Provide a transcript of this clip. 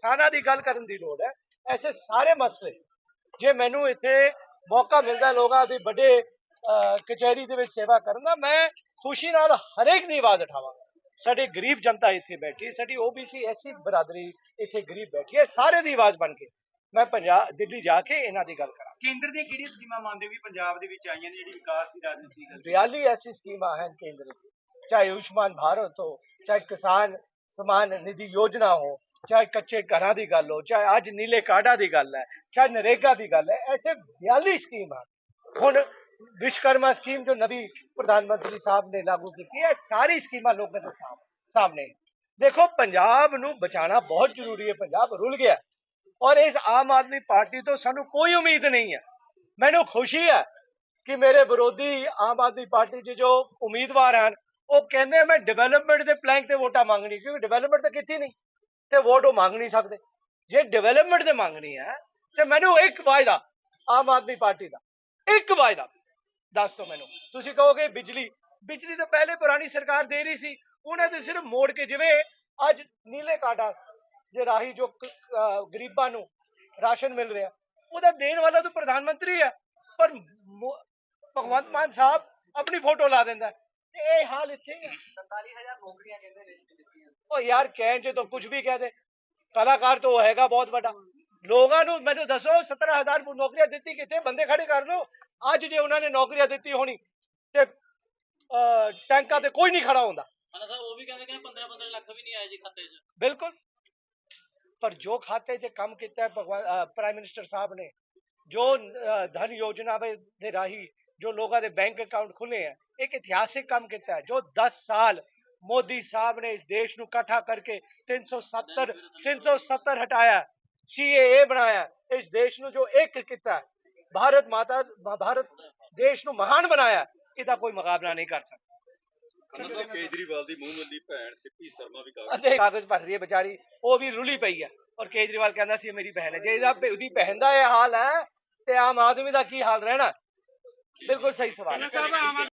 ਕਿਸਾਨਾਂ ਦੀ ਗੱਲ ਕਰਨ ਦੀ ਲੋੜ ਹੈ। ਐਸੇ ਸਾਰੇ ਮਸਲੇ ਜੇ ਮੈਨੂੰ ਇੱਥੇ ਮੌਕਾ ਮਿਲਦਾ ਲੋਕਾਂ ਦੀ ਵੱਡੇ ਕਚਹਿਰੀ ਦੇ ਵਿੱਚ ਸੇਵਾ ਕਰਨ ਦਾ ਮੈਂ ਖੁਸ਼ੀ ਨਾਲ ਹਰੇਕ ਦੀ ਆਵਾਜ਼ ਉਠਾਵਾਂਗਾ। ਸਾਡੀ ਗਰੀਬ ਜਨਤਾ ਇੱਥੇ ਬੈਠੀ ਸਾਡੀ ਓਬੀਸੀ ਐਸੀ ਬਰਾਦਰੀ ਇੱਥੇ ਗਰੀਬ ਬੈਠੀ ਹੈ ਸਾਰੇ ਦੀ ਆਵਾਜ਼ ਬਣ ਕੇ। ਮੈਂ ਪੰਜਾਬ ਦਿੱਲੀ ਜਾ ਕੇ ਇਹਨਾਂ ਦੀ ਗੱਲ ਕਰਾਂ। ਕੇਂਦਰ ਦੀਆਂ ਕਿਹੜੀਆਂ ਸਕੀਮਾਂ ਮੰਨਦੇ ਵੀ ਪੰਜਾਬ ਦੇ ਵਿੱਚ ਆਈਆਂ ਨੇ ਜਿਹੜੀ ਵਿਕਾਸ ਦੀ ਰਾਜਨੀਤੀ ਦੀ ਗੱਲ ਐਸੀ ਸਕੀਮਾਂ ਹਨ ਕੇਂਦਰ ਦੀ ਚਾਹੇ ਆਯੁਸ਼ਮਾਨ ਭਾਰਤ ਹੋ ਚਾਹੇ ਕਿਸਾਨ ਸਮਾਨ ਨਿਧੀ ਯੋਜਨਾ ਹੋ ਚਾਹੇ ਕੱਚੇ ਘਰਾਂ ਦੀ ਗੱਲ ਹੋ, ਚਾਹੇ ਅੱਜ ਨੀਲੇ ਕਾਰਡਾਂ ਦੀ ਗੱਲ ਹੈ, ਚਾਹੇ ਨਰੇਗਾ ਦੀ ਗੱਲ ਹੈ, ਐਸੇ 42 ਸਕੀਮਾਂ ਹੁਣ ਵਿਸ਼ਕਰਮਾ ਸਕੀਮ ਜੋ ਨਵੀਂ ਪ੍ਰਧਾਨ ਮੰਤਰੀ ਸਾਹਿਬ ਨੇ ਲਾਗੂ ਕੀਤੀ ਹੈ ਸਾਰੀ ਸਕੀਮਾਂ ਲੋਕਾਂ ਦੇ ਸਾਹਮਣੇ ਦੇਖੋ, ਪੰਜਾਬ ਨੂੰ ਬਚਾਉਣਾ ਬਹੁਤ ਜ਼ਰੂਰੀ ਹੈ, ਪੰਜਾਬ ਰੁਲ ਗਿਆ ਔਰ ਇਸ ਆਮ ਆਦਮੀ ਪਾਰਟੀ ਤੋਂ ਸਾਨੂੰ ਕੋਈ ਉਮੀਦ ਨਹੀਂ ਹੈ। ਮੈਨੂੰ ਖੁਸ਼ੀ ਹੈ ਕਿ ਮੇਰੇ ਵਿਰੋਧੀ ਆਮ ਆਦਮੀ ਪਾਰਟੀ 'ਚ ਜੋ ਉਮੀਦਵਾਰ ਹਨ, ਉਹ ਕਹਿੰਦੇ ਮੈਂ ਡਿਵੈਲਪਮੈਂਟ ਦੇ ਪਲੈਂਕ ਤੇ ਵੋਟਾਂ ਮੰਗਣੀ, ਕਿਉਂਕਿ ਡਿਵੈਲਪਮੈਂਟ ਤਾਂ ਕਿੱਥੇ ਨਹੀਂ। ਤੇ ਵੋਟ ਉਹ ਮੰਗ ਨਹੀਂ ਸਕਦੇ। ਜੇ ਡਿਵੈਲਪਮੈਂਟ ਦੇ ਮੰਗਣੀ ਹੈ, ਤੇ ਮੈਨੂੰ ਇੱਕ ਵਾਅਦਾ, ਆਮ ਆਦਮੀ ਪਾਰਟੀ ਦਾ, ਇੱਕ ਵਾਅਦਾ ਦੱਸ ਦਿਓ ਮੈਨੂੰ। ਤੁਸੀਂ ਕਹੋਗੇ ਬਿਜਲੀ ਬਿਜਲੀ ਤਾਂ ਪਹਿਲੇ ਪੁਰਾਣੀ ਸਰਕਾਰ ਦੇ ਰਹੀ ਸੀ, ਉਹਨੇ ਤੇ ਸਿਰਫ ਮੋੜ ਕੇ ਜਿਵੇਂ ਅੱਜ ਨੀਲੇ ਕਾਟਾ ਦੇ ਰਾਹੀਂ ਜੋ ਗਰੀਬਾਂ ਨੂੰ ਰਾਸ਼ਨ ਮਿਲ ਰਿਹਾ, ਉਹਦਾ ਦੇਣ ਵਾਲਾ ਤਾਂ ਪ੍ਰਧਾਨ ਮੰਤਰੀ ਹੈ, ਪਰ ਭਗਵੰਤ ਮਾਨ ਸਾਹਿਬ ਆਪਣੀ ਫੋਟੋ ਲਾ ਦਿੰਦਾ ਤੇ ਇਹ ਹਾਲ ਇੱਥੇ ਹੀ ਹੈ 47000 ਨੌਕਰੀਆਂ ਕਹਿੰਦੇ ਨੇ ਦਿੱਤੀਆਂ ਉਹ ਯਾਰ ਕਹਿਣ ਚ ਤਾਂ ਕੁਝ ਵੀ ਕਹਿ ਦੇ। ਕਲਾਕਾਰ ਤਾਂ ਉਹ ਹੈਗਾ ਬਹੁਤ ਵੱਡਾ। ਲੋਕਾਂ ਨੂੰ ਮੈਨੂੰ ਦੱਸੋ 17000 ਨੌਕਰੀਆਂ ਦਿੱਤੀ ਕਿਤੇ ਬੰਦੇ ਖੜੇ ਕਰ ਲਓ। ਅੱਜ ਜੇ ਉਹਨਾਂ ਨੇ ਨੌਕਰੀਆਂ ਦਿੱਤੀ ਹੋਣੀ ਤੇ ਟੈਂਕਾਂ ਤੇ ਕੋਈ ਨਹੀਂ ਖੜਾ ਹੁੰਦਾ। ਮਾਨਾ ਸਾਹਿਬ ਉਹ ਵੀ ਕਹਿੰਦੇ ਕਿ 15 15 ਲੱਖ ਵੀ ਨਹੀਂ ਆਏ ਜੀ ਖਾਤੇ 'ਚ। ਬਿਲਕੁਲ। ਪਰ ਜੋ ਖਾਤੇ 'ਚ ਕੰਮ ਕੀਤਾ ਹੈ ਭਗਵਾਨ ਪ੍ਰਾਈਮ ਮਿਨਿਸਟਰ ਸਾਹਿਬ ਨੇ ਜੋ ਧਨ ਯੋਜਨਾ ਦੇ ਰਾਹੀਂ ਜੋ ਲੋਕਾਂ ਦੇ ਬੈਂਕ ਅਕਾਊਂਟ ਖੁੱਲੇ ਹੈ ਇੱਕ ਇਤਿਹਾਸਿਕ ਕੰਮ ਕੀਤਾ ਹੈ ਜੋ 10 ਸਾਲ ਮੋਦੀ ਸਾਹਿਬ ਨੇ ਇਸ ਦੇਸ਼ ਨੂੰ ਇਕੱਠਾ ਕਰਕੇ 370 370 ਹਟਾਇਆ ਸੀਏਏ ਬਣਾਇਆ ਇਸ ਦੇਸ਼ ਨੂੰ ਜੋ ਇੱਕ ਕੀਤਾ ਹੈ, ਭਾਰਤ ਮਾਤਾ ਭਾਰਤ ਦੇਸ਼ ਨੂੰ ਮਹਾਨ ਬਣਾਇਆ ਇਹਦਾ ਕੋਈ ਮੁਕਾਬਲਾ ਨਹੀਂ ਕਰ ਸਕਦਾ ਕੇਜਰੀਵਾਲ ਦੀ ਮੂੰਹ ਮੰਦੀ ਭੈਣ ਸਿੱਪੀ ਸ਼ਰਮਾ ਵੀ ਕਾਗਜ਼ ਅਤੇ ਕਾਗਜ਼ ਭਰ ਰਹੀ ਹੈ ਵਿਚਾਰੀ ਉਹ ਵੀ ਰੁਲੀ ਪਈ ਹੈ ਔਰ ਕੇਜਰੀਵਾਲ ਕਹਿੰਦਾ ਸੀ ਇਹ ਮੇਰੀ ਭੈਣ ਹੈ ਜੇ ਇਹਦਾ ਉਹਦੀ ਭੈਣ ਦਾ ਇਹ ਹਾਲ ਹੈ ਤੇ ਆਮ ਆਦਮੀ ਦਾ ਕੀ ਹਾਲ ਰਹਿਣਾ ਬਿਲਕੁਲ ਸਹੀ ਸਵਾਲ